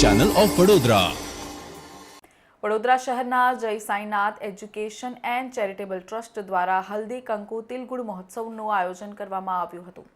Channel of Vadodara Vadodara શહેરના Jai Sainath education and charitable trust દ્વારા હલ્દી કંકુ તિલગુડ મહોત્સવનું આયોજન કરવામાં આવ્યું હતું.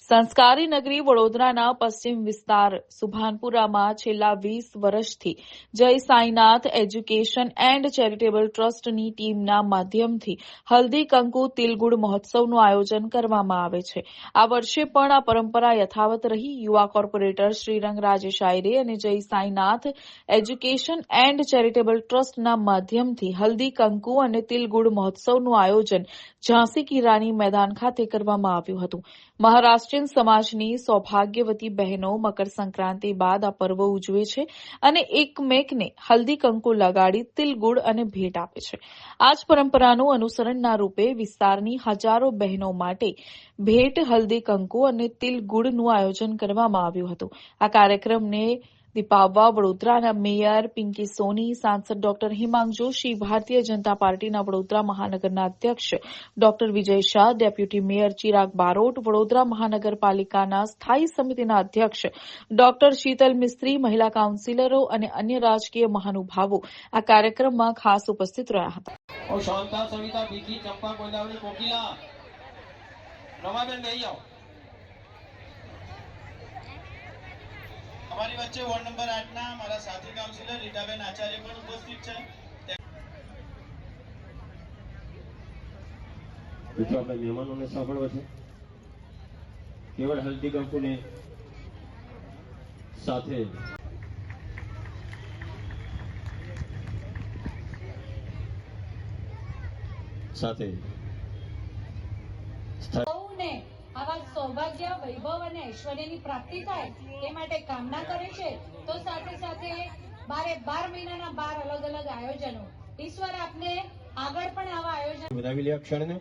સંસ્કારી નગરી વડોદરાના પશ્ચિમ વિસ્તાર સુભાનપુરામાં છેલ્લા વીસ વર્ષથી જય સાંઈનાથ એજ્યુકેશન એન્ડ ચેરિટેબલ ટ્રસ્ટની ટીમના માધ્યમથી હલ્દી કંકુ તિલગુડ મહોત્સવનું આયોજન કરવામાં આવે છે. આ વર્ષે પણ આ પરંપરા યથાવત રહી. યુવા કોર્પોરેટર શ્રીરંગ રાજેશ આયરે અને જય સાંઈનાથ એજ્યુકેશન એન્ડ ચેરિટેબલ ટ્રસ્ટના માધ્યમથી હલ્દી કંકુ અને તિલગુડ મહોત્સવનું આયોજન ઝાંસી કિરાની મેદાન ખાતે કરવામાં આવ્યું હતું. મહારાષ્ટ્રીયન સમાજની સૌભાગ્યવતી બહેનો મકર સંક્રાંતિ બાદ આ પર્વ ઉજવે છે અને એકમેકને હલ્દી કંકુ લગાડી તિલગુડ અને ભેટ આપે છે. આ જ પરંપરાનું અનુસરણના રૂપે વિસ્તારની હજારો બહેનો માટે ભેટ, હલ્દી કંકુ અને તિલગુડનું આયોજન કરવામાં આવ્યું હતું. આ કાર્યક્રમને દિપાવવા વડોદરાના મેયર પિંકી સોની, સાંસદ ડોક્ટર હિમાંગ જોશી, ભારતીય જનતા પાર્ટીના વડોદરા મહાનગરના અધ્યક્ષ doctor Vijay Shah, deputy mayor Chirag Barot, Vadodara મહાનગરપાલિકાના સ્થાયી સમિતિના અધ્યક્ષ ડોક્ટર શીતલ મિસ્ત્રી, મહિલા કાઉન્સિલરો અને અન્ય રાજકીય મહાનુભાવો આ કાર્યક્રમમાં ખાસ ઉપસ્થિત રહ્યા હતા. સવિતા ચંપા અમારી વચ્ચે વોર્ડ નંબર આઠ ના મારા સાથી કાઉન્સિલર રીટાબેન આચાર્ય પણ ઉપસ્થિત છે. મિત્રો હલ્દી કંકુને સાથે? સાથે? આવા સૌભાગ્ય વૈભવ અને ઐશ્વર્યની પ્રાપ્તિ થાય એ માટે કામના કરે છે તો સાથે સાથે બારે બાર મહિનાના બાર અલગ અલગ આયોજનો. ઈશ્વર આપને આગળ પણ આવા આયોજન વધાવી લે ક્ષણને.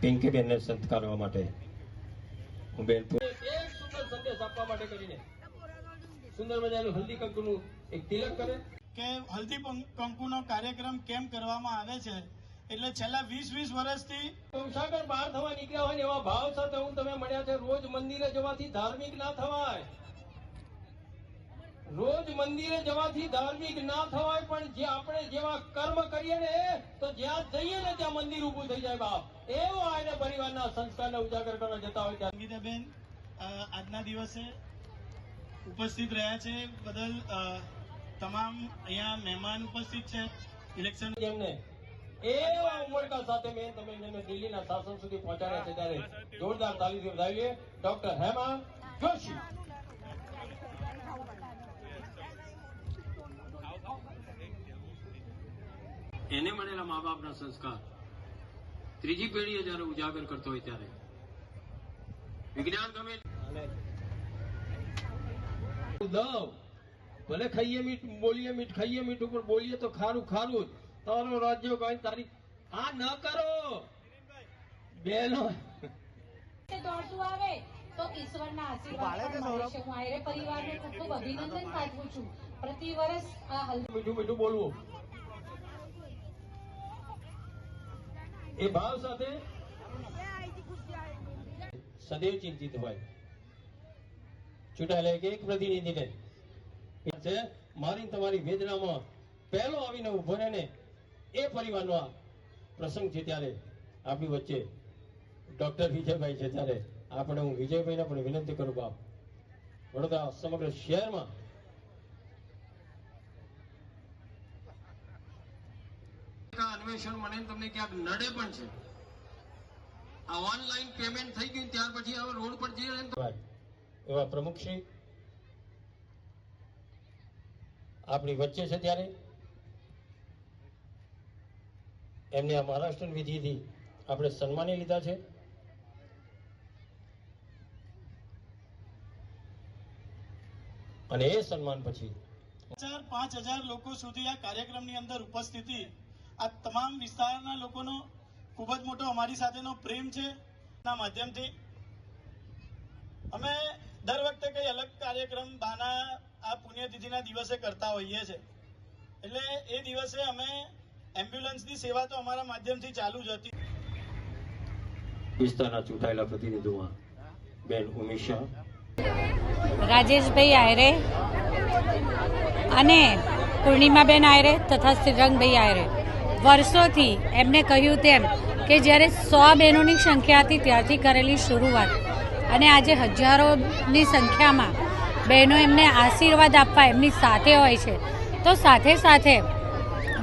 પિંકી બેનને સત્કારવા માટે. હું બેન સુંદર સંદેશ આપવા માટે કરીને. સુંદર મજાનું હલ્દી કંકુનું એક તિલક કરે. કે હલ્દી કંકુનો કાર્યક્રમ કેમ કરવામાં આવે છે? એટલે છેલ્લા વીસ વીસ વર્ષથી કંસાગર બહાર થવા નીકળ્યા હોય એવા ભાવ સાથે હું તમે મળ્યા છે રોજ મંદિરે જવાથી ધાર્મિક ના થવાય. રોજ મંદિરે જવાથી ધાર્મિક ના થવાય પણ જે આપણે જેવા કર્મ કરીએ ને તો જ્યાં જઈએ ને ત્યાં મંદિર ઊભું થઈ જાય બાપ. એવો આને પરિવારના સંસ્કારને ઉજાગર કરવા જતા હોય ત્યાં. સંગીતાબેન આજના દિવસે ઉપસ્થિત રહ્યા છે. બદલ તમામ અહીંયા મહેમાન ઉપસ્થિત છે. ઇલેક્શન જેમને એવા ઉમળકા સાથે મેં તમે જેને દિલ્હીના શાસન સુધી પહોંચાડ્યા છે ત્યારે જોરદાર તાલીથી વધાવીએ ડોક્ટર હેમા જોશી. એને મળેલા મા બાપના સંસ્કાર ત્રીજી પેઢીએ જયારે ઉજાગર કરતો હોય ત્યારે. વિજ્ઞાન ગમે દવ ભલે ખાઈએ મીઠ બોલીએ મીઠ ખાઈએ મીઠું પણ બોલીએ તો ખારું ખારું જ. તારો રાજ્ય કઈ તારી આ ન કરો. બેનો. દોડતું આવે તો ઈશ્વરના આશીર્વાદ હું આયરે પરિવારને ખૂબ ખૂબ અભિનંદન પાઠવું છું. પ્રતિ વર્ષ આ મીઠું મીઠું બોલવું. એ ભાવ સાથે સદૈવ ચિંતિત હોય. ચૂંટાયેલા એક એક પ્રતિનિધિને છે. મારી તમારી વેદનામાં પહેલો આવીને ઊભો રહે ને એ પરિવારનો આ પ્રસંગ છે ત્યારે આપણી વચ્ચે ડોક્ટર વિજયભાઈ છે ત્યારે આપણે હું વિજયભાઈને પણ વિનંતી કરું બાપ. વડોદરા સમગ્ર શહેરમાં અન્વેષણ મને તમને ક્યાંક નડે પણ છે. આ ઓનલાઈન પેમેન્ટ થઈ ગયું ત્યાર પછી હવે રોડ પર જઈ એવા પ્રમુખશ્રી આપણી વચ્ચે છે ત્યારે? એમને આ મહારાષ્ટ્ર વિધિથી આપણે સન્માની લીધા છે? અને એ સન્માન પછી પાંચ હજાર લોકો સુધી આ કાર્યક્રમની અંદર ઉપસ્થિતિ. આ તમામ વિસ્તારના લોકોનો ખૂબ જ મોટો અમારી સાથેનો પ્રેમ છે. ના માધ્યમથી. અમે દર વખતે કઈ અલગ કાર્યક્રમ, બાના આ પુણ્યતિથિના દિવસે કરતા હોઈએ છે. એટલે એ દિવસે અમે એમ્બ્યુલન્સની સેવા તો અમારા માધ્યમથી ચાલુ જ હતી. વિસ્તારના ચૂંટાયેલા પ્રતિનિધિઓમાં બેન ઉમિશા રાજેશભાઈ આયરે અને પૂર્ણિમાબેન આયરે તથા શ્રીરંગભાઈ આયરે. વર્ષોથી એમને કહ્યું તેમ કે જ્યારે સો બહેનોની સંખ્યા હતી ત્યારથી કરેલી શરૂઆત. અને આજે હજારોની સંખ્યામાં બહેનો એમને આશીર્વાદ આપવા એમની સાથે હોય છે. તો સાથે સાથે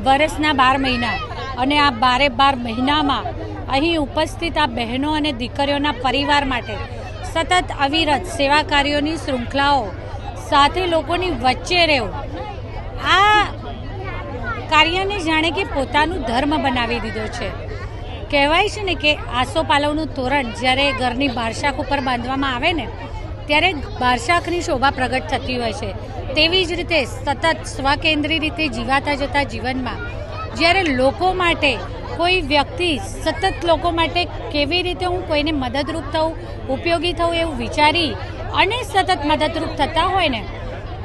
વર્ષના બાર મહિના અને આ બારે બાર મહિનામાં અહીં ઉપસ્થિત આ બહેનો અને દીકરીઓના પરિવાર માટે સતત અવિરત સેવા કાર્યોની શૃંખલાઓ, સાથે લોકોની વચ્ચે રહેવું, આ કાર્યને જાણે કે પોતાનું ધર્મ બનાવી દીધો છે. કહેવાય છે ને કે આસોપાલવનું તોરણ જ્યારે ઘરની બારશાખ ઉપર બાંધવામાં આવે ને ત્યારે બારશાખની શોભા પ્રગટ થતી હોય છે. તેવી જ રીતે સતત સ્વકેન્દ્રી રીતે જીવાતા જતા જીવનમાં, જ્યારે લોકો માટે કોઈ વ્યક્તિ સતત લોકો માટે કેવી રીતે હું કોઈને મદદરૂપ થઉં, ઉપયોગી થઉં એવું વિચારી અને સતત મદદરૂપ થતા હોય ને,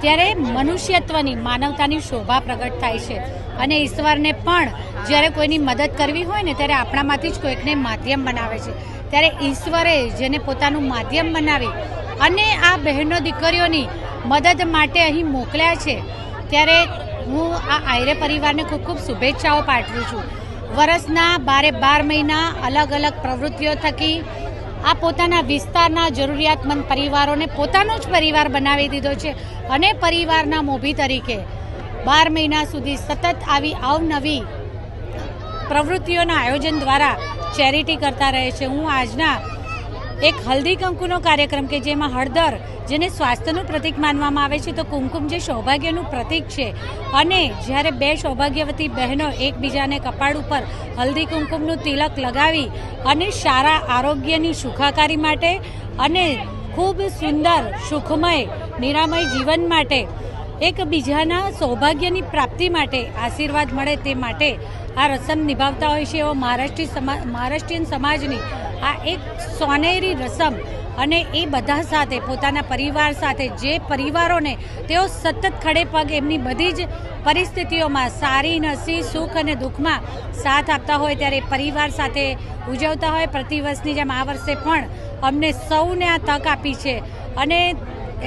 ત્યારે મનુષ્યત્વની, માનવતાની શોભા પ્રગટ થાય છે. અને ઈશ્વરને પણ જ્યારે કોઈની મદદ કરવી હોય ને, ત્યારે આપણામાંથી જ કોઈકને માધ્યમ બનાવે છે. ત્યારે ઈશ્વરે જેને પોતાનું માધ્યમ બનાવી અને આ બહેનો દીકરીઓની મદદ માટે અહીં મોકલ્યા છે. ત્યારે હું આ આયરે પરિવારને ખૂબ ખૂબ શુભેચ્છાઓ પાઠવું છું. વરસના બારે બાર મહિના અલગ અલગ પ્રવૃત્તિઓ થકી આ પોતાના વિસ્તારના જરૂરિયાતમંદ પરિવારોને પોતાનો જ પરિવાર બનાવી દીધો છે અને પરિવારના મોભી તરીકે બાર મહિના સુધી સતત આવી અવનવી પ્રવૃત્તિઓના આયોજન દ્વારા ચેરિટી કરતા રહે છે. હું આજના એક હલ્દી કંકુનો કાર્યક્રમ કે જેમાં હળદર, જેને સ્વાસ્થ્યનું પ્રતીક માનવામાં આવે છે, તો કુમકુમ જે સૌભાગ્યનું પ્રતીક છે. અને જ્યારે બે સૌભાગ્યવતી બહેનો એકબીજાને કપાળ ઉપર હલ્દી કુમકુમનું તિલક લગાવી અને સારા આરોગ્યની સુખાકારી માટે અને ખૂબ સુંદર, સુખમય, નિરામય જીવન માટે એકબીજાના સૌભાગ્યની પ્રાપ્તિ માટે આશીર્વાદ મળે તે માટે આ રસમ નિભાવતા હોય છે એવો મહારાષ્ટ્રીય સમાજ મહારાષ્ટ્રીયન સમાજની આ એક સોનેરી રસમ અને એ બધા સાથે, પોતાના પરિવાર સાથે, જે પરિવારોને તેઓ સતત ખડે પગ એમની બધી જ પરિસ્થિતિઓમાં સારી નસી સુખ અને દુઃખમાં સાથ આપતા હોય ત્યારે પરિવાર સાથે ઉજવતા હોય. પ્રતિવર્ષની જેમ આ વર્ષે પણ અમને સૌને આ તક આપી છે અને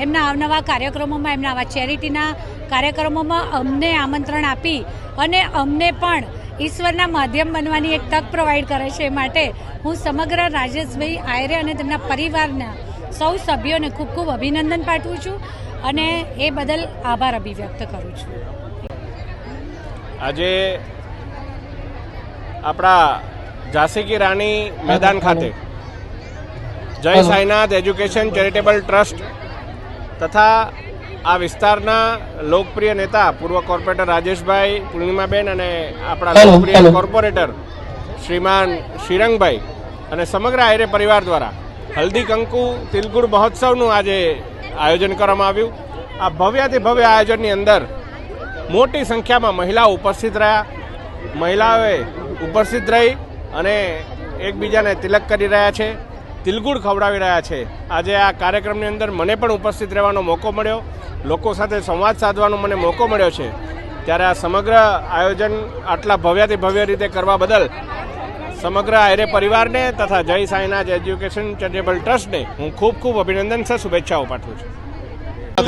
એમના અવનવા કાર્યક્રમોમાં એમના આવા ચેરિટીના કાર્યક્રમોમાં અમને આમંત્રણ આપી અને અમને પણ ઈશ્વરના માધ્યમ બનવાની એક તક પ્રોવાઈડ કરે છે. એ માટે હું સમગ્ર રાજેશભાઈ આયરે અને તેમના પરિવારના સૌ સભ્યોને ખૂબ ખૂબ અભિનંદન પાઠવું છું અને એ બદલ આભાર અભિવ્યક્ત કરું છું. આજે આપણા ઝાંસી કી રાણી મેદાન ખાતે જય સાઈનાથ એજ્યુકેશન ચેરિટેબલ ટ્રસ્ટ તથા આ વિસ્તારના લોકપ્રિય નેતા પૂર્વ કોર્પોરેટર રાજેશભાઈ પૂર્ણિમાબેન અને આપણા લોકપ્રિય કોર્પોરેટર શ્રીમાન શ્રીરંગભાઈ અને સમગ્ર આયરે પરિવાર દ્વારા હલ્દી કંકુ તિલગુડ મહોત્સવનું આજે આયોજન કરવામાં આવ્યું. આ ભવ્યાથી ભવ્ય આયોજનની અંદર મોટી સંખ્યામાં મહિલાઓ ઉપસ્થિત રહ્યા. મહિલાઓએ ઉપસ્થિત રહી અને એકબીજાને તિલક કરી રહ્યા છે. તિલગુડ ખવડાવી રહ્યા છે. આજે આ કાર્યક્રમની અંદર મને પણ ઉપસ્થિત રહેવાનો મોકો મળ્યો. લોકો સાથે સંવાદ સાધવાનો મને મોકો મળ્યો છે. ત્યારે આ સમગ્ર આયોજન આટલા ભવ્યાથી ભવ્ય રીતે કરવા બદલ સમગ્ર આયરે પરિવારને તથા જય સાંઈનાથ એજ્યુકેશન ચેરિટેબલ ટ્રસ્ટને હું ખૂબ ખૂબ અભિનંદન છે શુભેચ્છાઓ પાઠવું છું.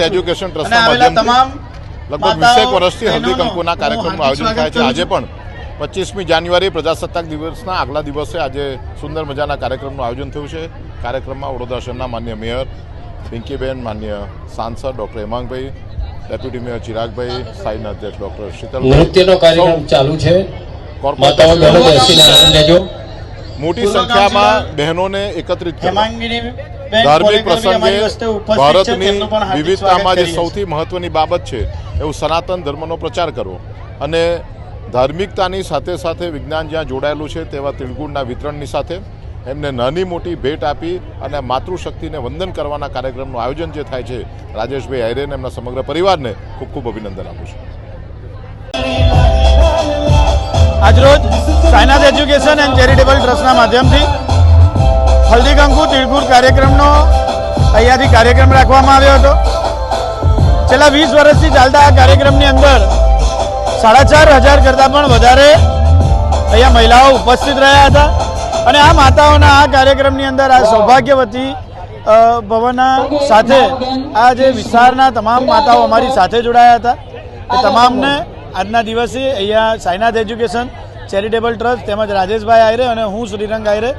એજ્યુકેશન ટ્રસ્ટ ટ્રસ્ટના માધ્યમથી લગભગ વીસેક વર્ષથી હલ્દી કંકુના કાર્યક્રમનું આયોજન થાય છે. આજે પણ પચીસમી જાન્યુઆરી પ્રજાસત્તાક દિવસના આગલા દિવસે આજે સુંદર મજાના કાર્યક્રમનું આયોજન થયું છે. કાર્યક્રમમાં વડોદરા શહેરના માન્ય મેયર પિંકીબેન માન્ય સાંસદ doctor Hemangbhai deputy mayor Chiragbhai Saina અધ્યક્ષ ડૉક્ટર શીતલ નૃત્યનો કાર્યક્રમ ચાલુ છે. મોટી સંખ્યામાં બહેનોને એકત્રિત ધાર્મિક પ્રસંગે. ભારતની વિવિધતામાં જે સૌથી મહત્વની બાબત છે એવું સનાતન ધર્મનો પ્રચાર કરવો. અને ધાર્મિકતાની સાથે સાથે વિજ્ઞાન જ્યાં જોડાયેલું છે, તેવા તિળગુણના વિતરણની સાથે એમને નાની મોટી ભેટ આપી અને માતૃશક્તિને વંદન કરવાના કાર્યક્રમનું આયોજન જે થાય છે, રાજેશભાઈ આયરે એમના સમગ્ર પરિવારને ખૂબ ખૂબ અભિનંદન આપું છું. આજરોજ સાયનાથ એજ્યુકેશન એન્ડ ચેરિટેબલ ટ્રસ્ટના માધ્યમથી હલ્દી કંકુ તિળગુર કાર્યક્રમનો અહીંયાથી કાર્યક્રમ રાખવામાં આવ્યો હતો. છેલ્લા વીસ વર્ષથી ચાલતા આ કાર્યક્રમની અંદર સાડા ચાર હજાર કરતાં પણ વધારે અહીંયા મહિલાઓ ઉપસ્થિત રહ્યા હતા. અને આ માતાઓના આ કાર્યક્રમની અંદર આ સૌભાગ્યવતી ભવનના સાથે આ જે વિસ્તારના તમામ માતાઓ અમારી સાથે જોડાયા હતા. એ તમામને આજના દિવસે અહીંયા સાઈનાથ એજ્યુકેશન, ચેરિટેબલ ટ્રસ્ટ તેમજ રાજેશભાઈ આયરે અને હું શ્રીરંગ આયરે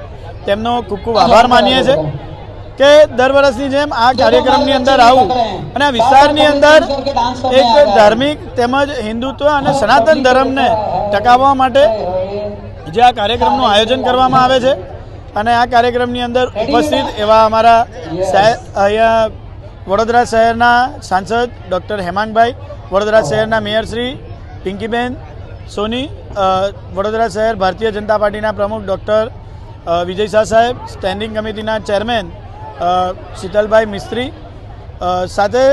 તેમનો ખૂબ ખૂબ આભાર માનીએ છીએ. કે દર વર્ષની જેમ આ કાર્યક્રમની અંદર આવું. અને આ વિસ્તારની અંદર એક ધાર્મિક તેમજ હિન્દુત્વ અને સનાતન ધર્મને ટકાવવા માટે જે આ કાર્યક્રમનું આયોજન કરવામાં આવે છે. અને આ કાર્યક્રમની અંદર ઉપસ્થિત એવા અમારા અહીંયા વડોદરા શહેરના સાંસદ ડૉક્ટર હેમાંગભાઈ, વડોદરા શહેરના મેયરશ્રી પિંકીબેન સોની વડોદરા શહેર ભારતીય જનતા પાર્ટીના પ્રમુખ ડૉક્ટર વિજય શાહ સાહેબ, સ્ટેન્ડિંગ કમિટીના ચેરમેન શીતલભાઈ મિસ્ત્રી. સાથે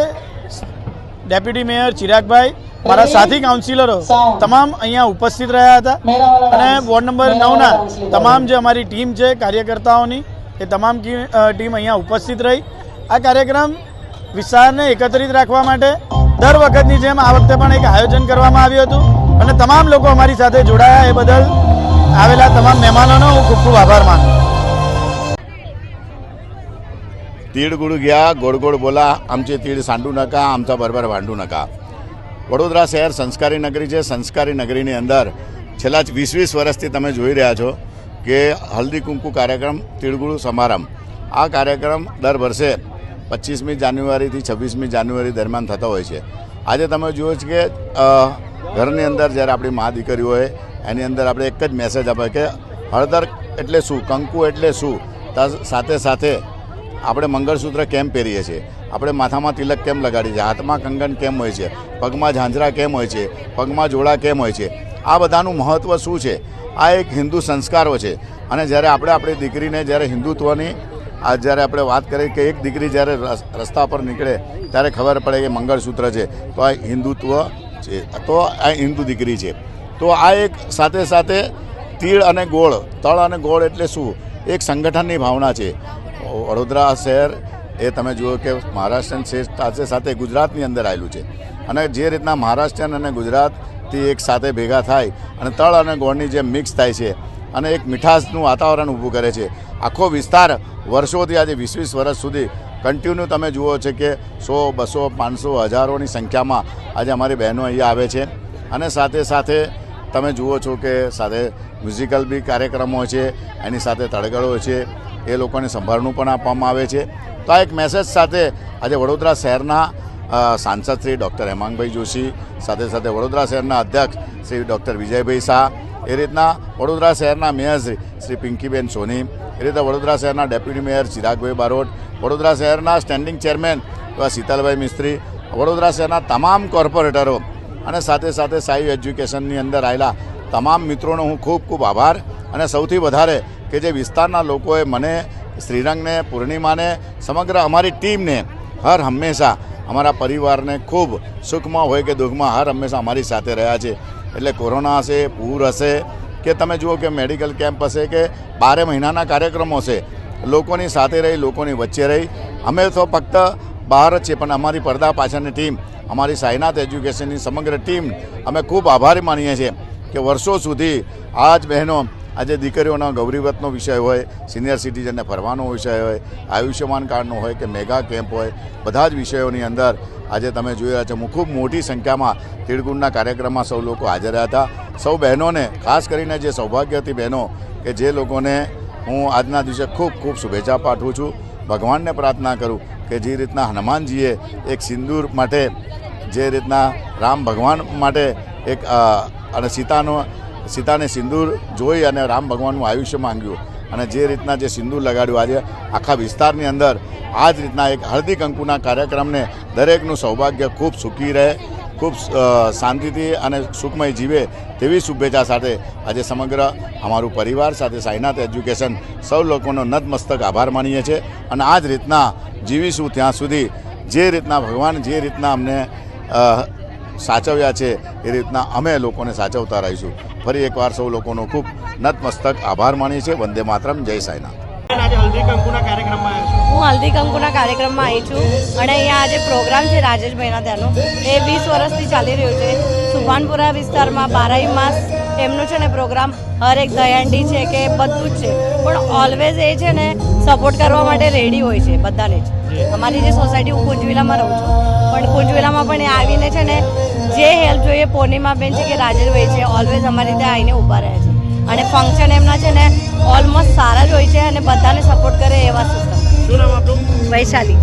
ડેપ્યુટી મેયર ચિરાગભાઈ મારા સાથી કાઉન્સિલરો તમામ અહીંયા ઉપસ્થિત રહ્યા હતા. અને વોર્ડ નંબર નવના તમામ જે અમારી ટીમ છે કાર્યકર્તાઓની એ તમામ ટીમ અહીંયા ઉપસ્થિત રહી. આ કાર્યક્રમ વિસ્તારને એકત્રિત રાખવા માટે દર વખતની જેમ આ વખતે પણ એક આયોજન કરવામાં આવ્યું હતું. અને તમામ લોકો અમારી સાથે જોડાયા એ બદલ આવેલા તમામ મહેમાનોનો હું ખૂબ ખૂબ આભાર માનું तीड गुड घ्या गोड गोड बोला आमचे तीड सांडू नका आमचा बरोबर भांडू नका વડોદરા શહેર સંસ્કારી નગરી છે સંસ્કારી નગરીની અંદર છેલ્લા વીસ વીસ વર્ષથી તમે જોઈ રહ્યા છો કે હલ્દી કુંકુ કાર્યક્રમ તીળગુળુ સમારંભ આ કાર્યક્રમ દર વર્ષે પચીસમી જાન્યુઆરીથી છવ્વીસમી જાન્યુઆરી દરમિયાન થતો હોય છે આજે તમે જુઓ છો કે અ, ઘરની અંદર જ્યારે આપણી મા દીકરીઓ હોય એની અંદર આપણે એક જ મેસેજ આપે કે હળદર એટલે શું કંકુ એટલે શું તા સાથે સાથે આપણે મંગળસૂત્ર કેમ પહેરીએ છીએ? આપણે માથામાં તિલક કેમ લગાડીએ છીએ? હાથમાં કંગન કેમ હોય છે? પગમાં ઝાંઝરા કેમ હોય છે? પગમાં જોડા કેમ હોય છે? આ બધાનું મહત્ત્વ શું છે? આ એક હિન્દુ સંસ્કારો છે. અને જ્યારે આપણે આપણી દીકરીને, જ્યારે હિન્દુત્વની, આ જ્યારે આપણે વાત કરીએ કે એક દીકરી જ્યારે રસ- રસ્તા પર નીકળે, ત્યારે ખબર પડે કે મંગળસૂત્ર છે. તો આ હિન્દુત્વ છે. તો આ હિન્દુ દીકરી છે. તો આ એક સાથે સાથે તીળ અને ગોળ, તળ અને ગોળ એટલે શું? એક સંગઠનની ભાવના છે. વડોદરા શહેર એ તમે જુઓ કે મહારાષ્ટ્રન સાથે સાથે ગુજરાતની અંદર આવેલું છે. અને જે રીતના મહારાષ્ટ્રન અને ગુજરાતથી એક સાથે ભેગા થાય અને તળ અને ગોળની જેમ મિક્સ થાય છે અને એક મીઠાશનું વાતાવરણ ઊભું કરે છે. આખો વિસ્તાર વર્ષોથી આજે વીસ વીસ વર્ષ સુધી કન્ટિન્યુ તમે જુઓ છે કે સો, બસો, પાંચસો, હજારોની સંખ્યામાં આજે અમારી બહેનો અહીંયા આવે છે. અને સાથે સાથે તમે જુઓ છો કે સાથે મ્યુઝિકલ બી કાર્યક્રમો છે, એની સાથે તળગડો છે. એ લોકોને સંભાળનું પણ આપવામાં આવે છે. તો આ એક મેસેજ સાથે આજે વડોદરા શહેરના સાંસદ શ્રી ડૉક્ટર હેમાંગભાઈ જોશી, સાથે સાથે વડોદરા શહેરના અધ્યક્ષ શ્રી ડૉક્ટર વિજયભાઈ શાહ, એ રીતના વડોદરા શહેરના મેયર શ્રી શ્રી પિંકીબેન સોની, એ રીતે વડોદરા શહેરના ડેપ્યુટી મેયર ચિરાગભાઈ બારોટ, વડોદરા શહેરના સ્ટેન્ડિંગ ચેરમેન એવા શીતલભાઈ મિસ્ત્રી, વડોદરા શહેરના તમામ કોર્પોરેટરો અને સાથે સાથે સાઈ એજ્યુકેશનની અંદર આવેલા તમામ મિત્રોનો હું ખૂબ ખૂબ આભાર અને સૌથી વધારે કે જે વિસ્તારના લોકોએ મને, શ્રીરંગને, પૂર્ણિમાને, સમગ્ર અમારી ટીમને હર હંમેશા અમારા પરિવારને ખૂબ સુખમાં હોય કે દુઃખમાં હર હંમેશા અમારી સાથે રહ્યા છે. એટલે કોરોના હશે, પૂર હશે, કે તમે જુઓ કે મેડિકલ કેમ્પ હશે, કે બારે મહિનાના કાર્યક્રમો હશે, લોકોની સાથે રહી, લોકોની વચ્ચે રહી. અમે તો ફક્ત બહાર જ છીએ, પણ અમારી પડદા પાછળની ટીમ, અમારી સાયનાથ એજ્યુકેશનની સમગ્ર ટીમ, અમે ખૂબ આભારી માનીએ છીએ કે વર્ષો સુધી આ જ બહેનો આજે દીકરીઓના ગૌરીવતનો વિષય હોય સિનિયર સિટીઝનને ફરવાનો વિષય હોય, આયુષ્યમાન કાર્ડનો હોય કે મેગા કેમ્પ હોય, બધા જ વિષયોની અંદર આજે તમે જોઈ રહ્યા છો ખૂબ મોટી સંખ્યામાં તીળગુણના કાર્યક્રમમાં સૌ લોકો હાજર રહ્યા હતા. સૌ બહેનોને, ખાસ કરીને જે સૌભાગ્યવતી બહેનો કે જે લોકોને હું આજના દિવસે ખૂબ ખૂબ શુભેચ્છા પાઠવું છું, ભગવાનને પ્રાર્થના કરું કે જે રીતના હનુમાનજીએ એક સિંદૂર માટે જે રીતના રામ ભગવાન માટે એક અને સીતાનો સીતાને સિંદૂર જોઈ અને રામ ભગવાનનું આયુષ્ય માંગ્યું અને જે રીતના જે સિંદૂર લગાડ્યું આજે આખા વિસ્તારની અંદર, આ જ રીતના એક હળદી કંકુના કાર્યક્રમને દરેકનું સૌભાગ્ય ખૂબ સુખી રહે, ખૂબ શાંતિથી અને સુખમય જીવે તેવી શુભેચ્છા સાથે આજે સમગ્ર અમારું પરિવાર સાથે સાઈનાથ એજ્યુકેશન સૌ લોકોનો નતમસ્તક આભાર માનીએ છીએ અને આ જ રીતના જીવીશું ત્યાં સુધી. જે રીતના ભગવાન જે રીતના અમને સાચવ્યા છે એ રીતના અમે લોકોને સાચવતા રહીશું. ફરી એકવાર સૌ લોકોનો ખૂબ નતમસ્તક આભાર માનીએ છીએ. વંદે માતરમ. જય સાંઈનાથ. હું હલ્દી કંકુના કાર્યક્રમમાં આવી છું અને અહીંયા આજે પ્રોગ્રામ છે રાજેશભાઈના ત્યાંનો. એ વીસ વર્ષથી ચાલી રહ્યો છે. સુભાનપુરા વિસ્તારમાં બારાઈ માસ એમનું છે ને પ્રોગ્રામ હરેક દયાંડી છે કે બધું જ છે. પણ ઓલવેઝ એ છે ને સપોર્ટ કરવા માટે રેડી હોય છે બધાને જ. અમારી જે સોસાયટી હું કુંજવીલામાં રહું છું. પણ કુંજવેલામાં પણ એ આવીને છે ને જે હેલ્પ જોઈએ પૂર્ણિમાબેન છે કે રાજેશભાઈ છે ઓલવેઝ અમારી ત્યાં આવીને ઊભા રહે છે. અને ફંક્શન એમના છે ને ઓલમોસ્ટ સારા જ હોય છે અને બધાને સપોર્ટ કરે એવા સિસ્ટમ શું નામ આપણું વૈશાલી.